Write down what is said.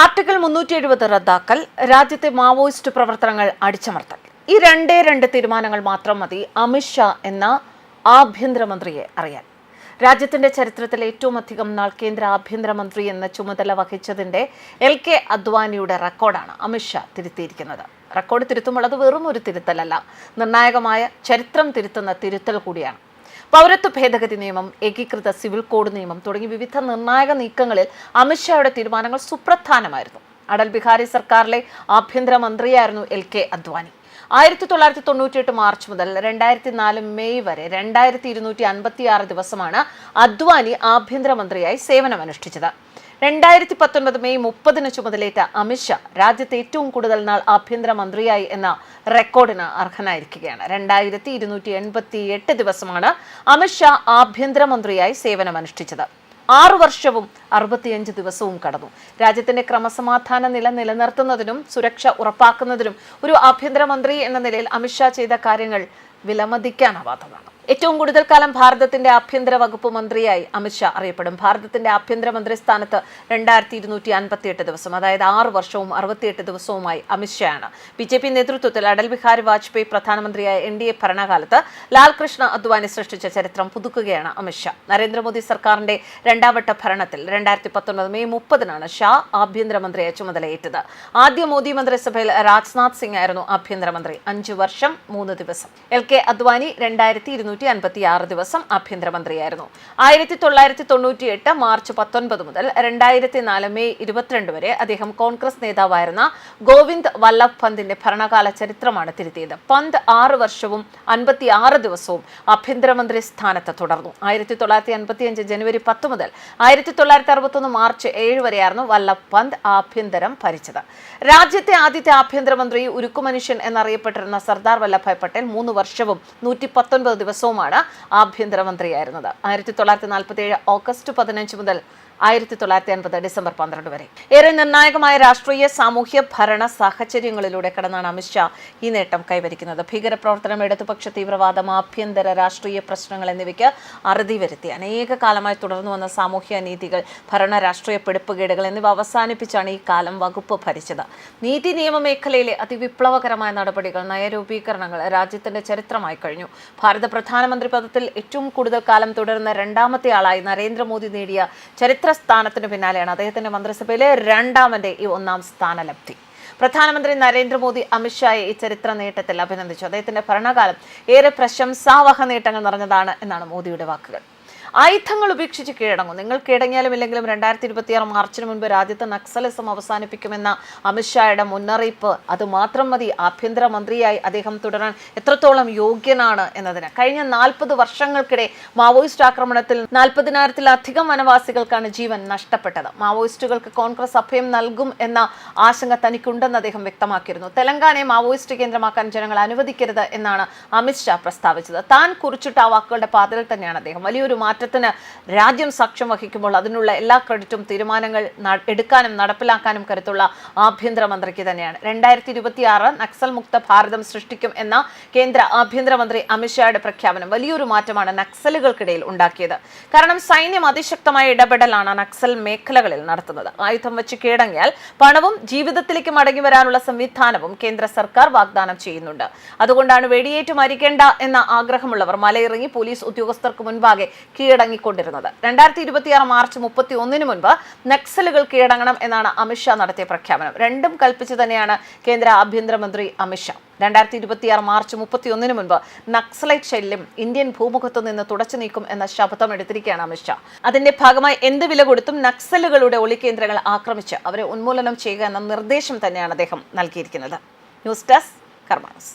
Article മുന്നൂറ്റി എഴുപത് റദ്ദാക്കൽ രാജ്യത്തെ മാവോയിസ്റ്റ് പ്രവർത്തനങ്ങൾ അടിച്ചമർത്തൽ. ഈ രണ്ടേ രണ്ട് തീരുമാനങ്ങൾ മാത്രം മതി അമിത്ഷാ എന്ന ആഭ്യന്തരമന്ത്രിയെ അറിയാൻ. രാജ്യത്തിന്റെ ചരിത്രത്തിൽ ഏറ്റവും അധികം നാൾ കേന്ദ്ര ആഭ്യന്തരമന്ത്രി എന്ന ചുമതല വഹിച്ചതിന്റെ എൽ കെ അദ്വാനിയുടെ റെക്കോർഡാണ് അമിത്ഷാ തിരുത്തിയിരിക്കുന്നത്. റെക്കോർഡ് തിരുത്തുമ്പോൾ അത് വെറും ഒരു തിരുത്തലല്ല നിർണായകമായ ചരിത്രം തിരുത്തുന്ന തിരുത്തൽ കൂടിയാണ്. പൗരത്വ ഭേദഗതി നിയമം ഏകീകൃത സിവിൽ കോഡ് നിയമം തുടങ്ങി വിവിധ നിർണായക നീക്കങ്ങളിൽ അമിത്ഷായുടെ തീരുമാനങ്ങൾ സുപ്രധാനമായിരുന്നു. അടൽ ബിഹാരി സർക്കാരിലെ ആഭ്യന്തരമന്ത്രിയായിരുന്നു എൽ കെ അദ്വാനി. ആയിരത്തി തൊള്ളായിരത്തി തൊണ്ണൂറ്റിയെട്ട് മാർച്ച് മുതൽ രണ്ടായിരത്തി നാല് മെയ് വരെ രണ്ടായിരത്തി ഇരുന്നൂറ്റി അൻപത്തി ആറ് ദിവസമാണ് അദ്വാനി ആഭ്യന്തരമന്ത്രിയായി സേവനമനുഷ്ഠിച്ചത്. രണ്ടായിരത്തി പത്തൊൻപത് മെയ് മുപ്പതിന് ചുമതലയേറ്റ അമിത്ഷാ രാജ്യത്തെ ഏറ്റവും കൂടുതൽ നാൾ ആഭ്യന്തരമന്ത്രിയായി എന്ന റെക്കോർഡിന് അർഹനായിരിക്കുകയാണ്. രണ്ടായിരത്തി ഇരുന്നൂറ്റി എൺപത്തി എട്ട് ദിവസമാണ് അമിത്ഷാ ആഭ്യന്തരമന്ത്രിയായി സേവനമനുഷ്ഠിച്ചത്. ആറു വർഷവും അറുപത്തിയഞ്ച് ദിവസവും കടന്നു. രാജ്യത്തിന്റെ ക്രമസമാധാന നില നിലനിർത്തുന്നതിനും സുരക്ഷ ഉറപ്പാക്കുന്നതിനും ഒരു ആഭ്യന്തരമന്ത്രി എന്ന നിലയിൽ അമിത്ഷാ ചെയ്ത കാര്യങ്ങൾ വിലമതിക്കാനാവാത്തതാണ്. ഏറ്റവും കൂടുതൽ കാലം ഭാരതത്തിന്റെ ആഭ്യന്തര വകുപ്പ് മന്ത്രിയായി അമിത്ഷാ അറിയപ്പെടും. ഭാരതത്തിന്റെ ആഭ്യന്തരമന്ത്രി സ്ഥാനത്ത് രണ്ടായിരത്തി ഇരുന്നൂറ്റി അൻപത്തി എട്ട് ദിവസം അതായത് ആറ് വർഷവും അറുപത്തിയെട്ട് ദിവസവുമായി അമിത്ഷായാണ് ബി ജെ പി നേതൃത്വത്തിൽ അടൽ ബിഹാരി വാജ്പേയി പ്രധാനമന്ത്രിയായ എൻ ഡി എ ഭരണകാലത്ത് ലാൽകൃഷ്ണ അദ്വാനി സൃഷ്ടിച്ച ചരിത്രം പുതുക്കുകയാണ് അമിത്ഷാ നരേന്ദ്രമോദി സർക്കാരിന്റെ രണ്ടാംവട്ട ഭരണത്തിൽ രണ്ടായിരത്തി പത്തൊൻപത് മെയ് മുപ്പതിനാണ് ഷാ ആഭ്യന്തരമന്ത്രിയായി ചുമതലയേറ്റത്. ആദ്യ മോദി മന്ത്രിസഭയിൽ രാജ്നാഥ് സിംഗ് ആയിരുന്നു ആഭ്യന്തരമന്ത്രി അഞ്ചു വർഷം മൂന്ന് ദിവസം. എൽ കെ അദ്വാനി രണ്ടായിരത്തി ഇരുന്നൂറ്റി അൻപത്തി ആറ് ദിവസം ആഭ്യന്തരമന്ത്രിയായിരുന്നു. ആയിരത്തി തൊള്ളായിരത്തി തൊണ്ണൂറ്റി എട്ട് മാർച്ച് പത്തൊൻപത് മുതൽ രണ്ടായിരത്തി നാല് മെയ് ഇരുപത്തിരണ്ട് വരെ അദ്ദേഹം കോൺഗ്രസ് നേതാവായിരുന്ന ഗോവിന്ദ് വല്ലഭ് പന്തിന്റെ ഭരണകാല ചരിത്രമാണ് തിരുത്തിയത്. പന്ത് ആറ് വർഷവും അൻപത്തി ആറ് ദിവസവും ആഭ്യന്തരമന്ത്രി സ്ഥാനത്ത് തുടർന്നു. ആയിരത്തി തൊള്ളായിരത്തി അൻപത്തി അഞ്ച് ജനുവരി പത്ത് മുതൽ ആയിരത്തി തൊള്ളായിരത്തി അറുപത്തൊന്ന് മാർച്ച് ഏഴ് വരെയായിരുന്നു വല്ലഭ് പന്ത് ആഭ്യന്തരം ഭരിച്ചത്. രാജ്യത്തെ ആദ്യത്തെ ആഭ്യന്തരമന്ത്രി ഉരുക്കുമനുഷ്യൻ എന്നറിയപ്പെട്ടിരുന്ന സർദാർ വല്ലഭായ് പട്ടേൽ മൂന്ന് വർഷവും നൂറ്റി പത്തൊൻപത് ദിവസവുമാണ് ആഭ്യന്തരമന്ത്രിയായിരുന്നത്. ആയിരത്തി തൊള്ളായിരത്തി നാൽപ്പത്തി ഏഴ് ഓഗസ്റ്റ് പതിനഞ്ച് മുതൽ ആയിരത്തി തൊള്ളായിരത്തി അൻപത് ഡിസംബർ പന്ത്രണ്ട് വരെ. ഏറെ നിർണായകമായ രാഷ്ട്രീയ സാമൂഹ്യ ഭരണ സാഹചര്യങ്ങളിലൂടെ കടന്നാണ് അമിത്ഷാ ഈ നേട്ടം കൈവരിക്കുന്നത്. ഭീകരപ്രവർത്തനം ഇടതുപക്ഷ തീവ്രവാദം ആഭ്യന്തര രാഷ്ട്രീയ പ്രശ്നങ്ങൾ എന്നിവയ്ക്ക് അറുതി വരുത്തി. അനേക കാലമായി തുടർന്നു വന്ന സാമൂഹ്യ നീതികൾ ഭരണ രാഷ്ട്രീയ പിടിപ്പുകേടുകൾ എന്നിവ അവസാനിപ്പിച്ചാണ് ഈ കാലം വകുപ്പ് ഭരിച്ചത്. നീതി നിയമ മേഖലയിലെ അതിവിപ്ലവകരമായ നടപടികൾ നയരൂപീകരണങ്ങൾ രാജ്യത്തിന്റെ ചരിത്രമായി കഴിഞ്ഞു. ഭാരത പ്രധാനമന്ത്രി പദത്തിൽ ഏറ്റവും കൂടുതൽ കാലം തുടരുന്ന രണ്ടാമത്തെ ആളായി നരേന്ദ്രമോദി നേടിയ ചരിത്ര സ്ഥാനത്തിന് പിന്നാലെയാണ് അദ്ദേഹത്തിന്റെ മന്ത്രിസഭയിലെ രണ്ടാമന്റെ ഈ ഒന്നാം സ്ഥാനലബ്ധി. പ്രധാനമന്ത്രി നരേന്ദ്രമോദി അമിത്ഷായെ ഈ ചരിത്ര നേട്ടത്തിൽ അഭിനന്ദിച്ചു. അദ്ദേഹത്തിന്റെ ഭരണകാലം ഏറെ പ്രശംസാവഹ നേട്ടങ്ങൾ നിറഞ്ഞതാണ് എന്നാണ് മോദിയുടെ വാക്കുകൾ. ആയുധങ്ങൾ ഉപേക്ഷിച്ച് കീഴടങ്ങും. നിങ്ങൾ കീഴടങ്ങിയാലും ഇല്ലെങ്കിലും രണ്ടായിരത്തി ഇരുപത്തിയാറ് മാർച്ചിന് മുൻപ് രാജ്യത്ത് നക്സലിസം അവസാനിപ്പിക്കുമെന്ന അമിത്ഷായുടെ മുന്നറിയിപ്പ് അത് മാത്രം മതി ആഭ്യന്തരമന്ത്രിയായി അദ്ദേഹം തുടരാൻ എത്രത്തോളം യോഗ്യനാണ് എന്നതിന്. കഴിഞ്ഞ നാൽപ്പത് വർഷങ്ങൾക്കിടെ മാവോയിസ്റ്റ് ആക്രമണത്തിൽ നാൽപ്പതിനായിരത്തിലധികം വനവാസികൾക്കാണ് ജീവൻ നഷ്ടപ്പെട്ടത്. മാവോയിസ്റ്റുകൾക്ക് കോൺഗ്രസ് അഭയം നൽകും എന്ന ആശങ്ക തനിക്കുണ്ടെന്ന് അദ്ദേഹം വ്യക്തമാക്കിയിരുന്നു. തെലങ്കാനയെ മാവോയിസ്റ്റ് കേന്ദ്രമാക്കാൻ ജനങ്ങൾ അനുവദിക്കരുത് എന്നാണ് അമിത്ഷാ പ്രസ്താവിച്ചത്. താൻ കുറിച്ചിട്ട ആ വാക്കുകളുടെ പാതയിൽ തന്നെയാണ് അദ്ദേഹം. വലിയൊരു മാറ്റത്തിന് രാജ്യം സാക്ഷ്യം വഹിക്കുമ്പോൾ അതിനുള്ള എല്ലാ ക്രെഡിറ്റും തീരുമാനങ്ങൾ എടുക്കാനും നടപ്പിലാക്കാനും കരുത്തുള്ള ആഭ്യന്തരമന്ത്രിക്ക് തന്നെയാണ്. രണ്ടായിരത്തി ഇരുപത്തിയാറ് നക്സൽ മുക്ത ഭാരതം സൃഷ്ടിക്കും എന്ന കേന്ദ്ര ആഭ്യന്തരമന്ത്രി അമിത്ഷായുടെ പ്രഖ്യാപനം വലിയൊരു മാറ്റമാണ് നക്സലുകൾക്കിടയിൽ ഉണ്ടാക്കിയത്. കാരണം സൈന്യം അതിശക്തമായ ഇടപെടലാണ് നക്സൽ മേഖലകളിൽ നടത്തുന്നത്. ആയുധം വെച്ച് കീഴടങ്ങിയാൽ പണവും ജീവിതത്തിലേക്ക് മടങ്ങി വരാനുള്ള സംവിധാനവും കേന്ദ്ര സർക്കാർ വാഗ്ദാനം ചെയ്യുന്നുണ്ട്. അതുകൊണ്ടാണ് വെടിയേറ്റ് മരിക്കേണ്ട എന്ന ആഗ്രഹമുള്ളവർ മലയിറങ്ങി പോലീസ് ഉദ്യോഗസ്ഥർക്ക് മുൻപാകെ കീഴടങ്ങിക്കൊണ്ടിരുന്നത്. രണ്ടായിരത്തി ഇരുപത്തിയാറ് മാർച്ച് മുപ്പത്തി ഒന്നിന് മുൻപ് നക്സലുകൾ കീഴടങ്ങണം എന്നാണ് അമിത്ഷാ നടത്തിയ പ്രഖ്യാപനം. രണ്ടും കൽപ്പിച്ചു തന്നെയാണ് കേന്ദ്ര ആഭ്യന്തരമന്ത്രി അമിത്ഷാ രണ്ടായിരത്തി ഇരുപത്തിയാറ് മാർച്ച് മുപ്പത്തി ഒന്നിന് മുൻപ് നക്സലൈറ്റ് ശല്യം ഇന്ത്യൻ ഭൂമുഖത്തു നിന്ന് തുടച്ചു നീക്കും എന്ന ശപഥം എടുത്തിരിക്കുകയാണ് അമിത്ഷാ അതിന്റെ ഭാഗമായി എന്ത് വില കൊടുത്തും നക്സലുകളുടെ ഒളികേന്ദ്രങ്ങൾ ആക്രമിച്ച് അവരെ ഉന്മൂലനം ചെയ്യുക എന്ന നിർദ്ദേശം തന്നെയാണ് അദ്ദേഹം നൽകിയിരിക്കുന്നത്. News desk കർമാനസ്